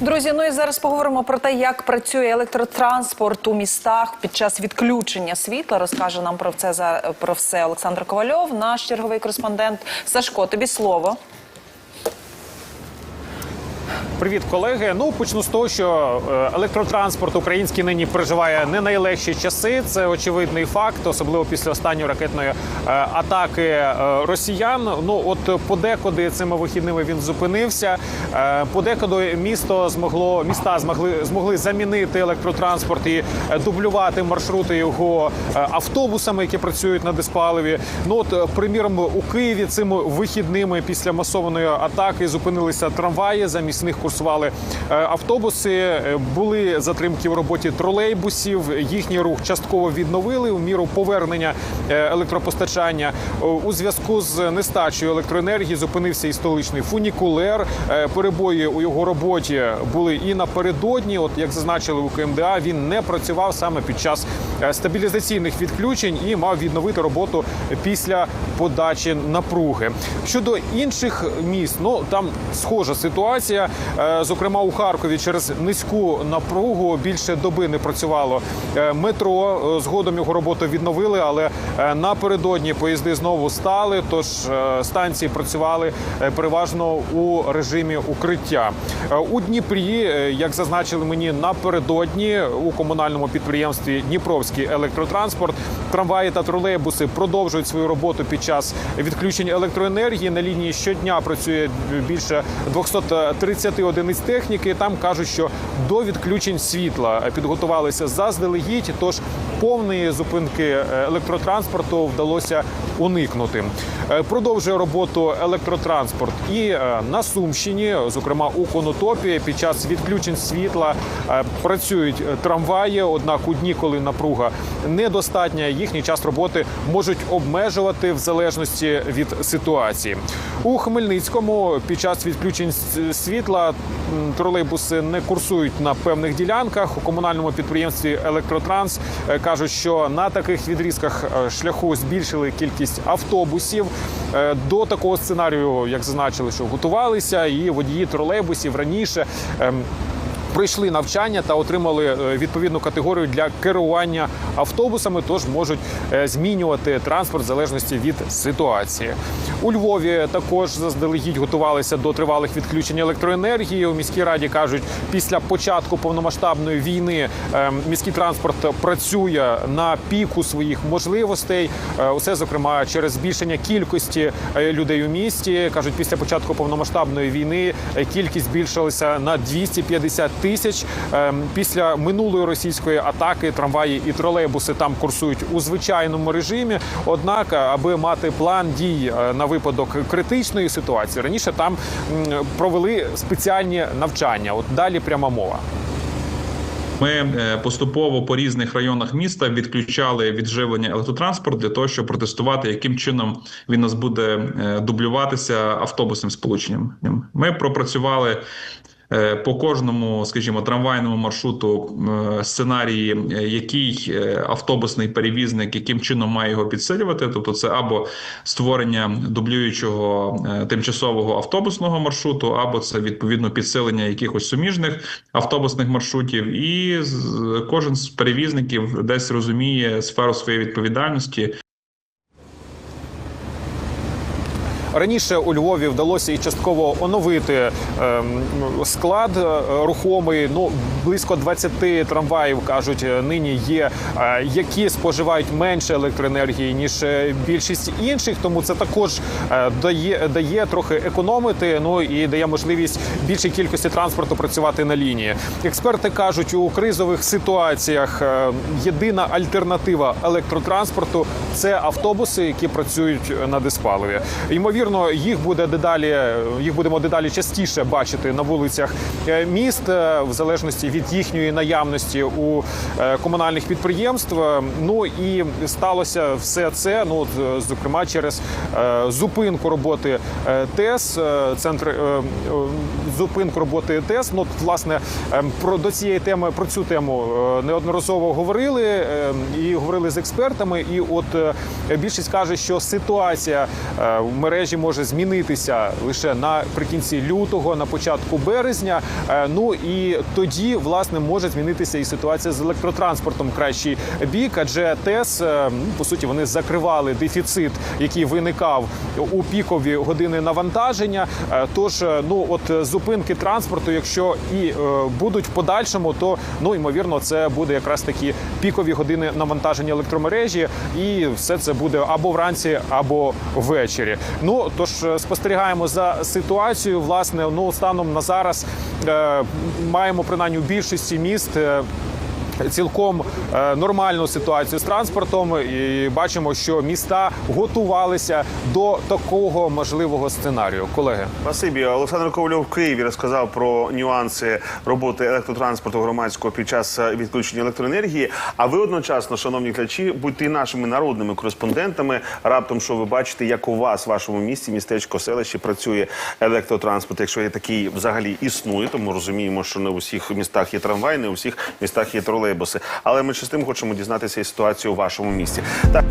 Друзі, ну і зараз поговоримо про те, як працює електротранспорт у містах під час відключення світла. Розкаже нам про це про все Олександр Ковальов, наш черговий кореспондент. Сашко, тобі слово. Привіт, колеги. Ну почну з того, що е, електротранспорт український нині переживає не найлегші часи. Це очевидний факт, особливо після останньої ракетної е, атаки е, росіян. Ну от подекуди цими вихідними він зупинився. Подекуди місто змогло міста змогли змогли замінити електротранспорт і дублювати маршрути його автобусами, які працюють на диспаливі. Ну от, приміром, у Києві цими вихідними після масованої атаки зупинилися трамваї. Замість них курсували е, автобуси. Е, Були затримки в роботі тролейбусів. Їхній рух частково відновили у міру повернення е, електропостачання. У зв'язку з нестачею електроенергії зупинився і столичний фунікулер. Перебої у його роботі були і напередодні. От як зазначили у КМДА, він не працював саме під час стабілізаційних відключень і мав відновити роботу після подачі напруги. Щодо інших міст, ну там схожа ситуація. Е, Зокрема, у Харкові через низьку напругу більше доби не працювало е, метро. Е, Згодом його роботу відновили, але напередодні поїзди знову стали. Тож станції працювали переважно у режимі укриття. У Дніпрі, як зазначили мені напередодні, у комунальному підприємстві Дніпровський електротранспорт, трамваї та тролейбуси продовжують свою роботу під час відключень електроенергії. На лінії щодня працює більше 230 одиниць техніки. Там кажуть, що до відключень світла підготувалися заздалегідь. Тож повної зупинки електротранспорту вдалося уникнути. Е, Продовжує роботу електротранспорт і е, на Сумщині, зокрема у Конотопі, під час відключень світла е, працюють трамваї. Однак у дні, коли напруга недостатня, їхній час роботи можуть обмежувати в залежності від ситуації. У Хмельницькому під час відключень світла тролейбуси не курсують на певних ділянках. У комунальному підприємстві Електротранс кажуть, що на таких відрізках шляху збільшили кількість автобусів. Е, До такого сценарію, як зазначили, що готувалися, і водії тролейбусів раніше. Ем, Пройшли навчання та отримали е, відповідну категорію для керування автобусами, тож можуть е, змінювати транспорт в залежності від ситуації. У Львові також заздалегідь готувалися до тривалих відключень електроенергії. У міській раді кажуть, після початку повномасштабної війни е, міський транспорт працює на піку своїх можливостей. Е, Усе зокрема через збільшення кількості людей у місті. кажуть, після початку повномасштабної війни кількість збільшилася на 250 тисяч. Е, Після минулої російської атаки трамваї і тролейбуси там курсують у звичайному режимі. Однак, аби мати план дій е, на випадок критичної ситуації, раніше там провели спеціальні навчання. От далі пряма мова. Ми е, поступово по різних районах міста відключали відживлення електротранспорту для того, щоб протестувати, яким чином він нас буде е, дублюватися автобусним сполученням. Ми пропрацювали. Е, По кожному, скажімо, трамвайному маршруту е, сценарії, е, який автобусний перевізник, яким чином має його підсилювати, тобто це або створення дублюючого тимчасового автобусного маршруту, або це відповідно підсилення якихось суміжних автобусних маршрутів, і кожен з перевізників десь розуміє сферу своєї відповідальності. Раніше у Львові вдалося і частково оновити ем, склад е, рухомий. Ну близько 20 трамваїв кажуть, е, нині є, е, які споживають менше електроенергії ніж більшість інших. Тому це також дає дає трохи економити. Ну і дає можливість більшій кількості транспорту працювати на лінії. Експерти кажуть, у кризових ситуаціях єдина альтернатива електротранспорту це автобуси, які працюють на диспаливі. Ймовірно, їх буде дедалі, їх будемо дедалі частіше бачити на вулицях е, міст, е, в залежності від їхньої наявності у е, комунальних підприємств. Ну і сталося все це. Ну зокрема, через зупинку роботи ТЕС, центр зупинку роботи ТЕС. Ну, власне, про до цієї теми про цю тему неодноразово говорили і говорили з експертами. І от більшість каже, що ситуація в мережі електромережі може змінитися лише наприкінці лютого, на початку березня. Е, Ну і тоді власне може змінитися і ситуація з електротранспортом кращий бік, адже ТЕС е, ну, по суті вони закривали дефіцит, який виникав у пікові години навантаження. Е, Тож, ну от зупинки транспорту, якщо і будуть в подальшому, то ну ймовірно, це буде якраз такі пікові години навантаження електромережі, і все це буде або вранці, або ввечері. Ну тож е, спостерігаємо за ситуацією. Власне, ну станом на зараз е, маємо принаймні у більшості міст. Цілком е, нормальну ситуацію з транспортом, і бачимо, що міста готувалися до такого можливого сценарію. Колеги, Спасибі. Олександр Ковальов в Києві розказав про нюанси роботи електротранспорту громадського під час е, відключення електроенергії. А ви одночасно, шановні глядачі, будьте і нашими народними кореспондентами. Раптом, що ви бачите, як у вас, в вашому місті, містечко, селищі працює електротранспорт. Якщо є такий взагалі існує, тому розуміємо, що не у всіх містах є трамвай, не у всіх містах є тролейбуси. Але ми чи з тим хочемо дізнатися і ситуацію у вашому місті. Так.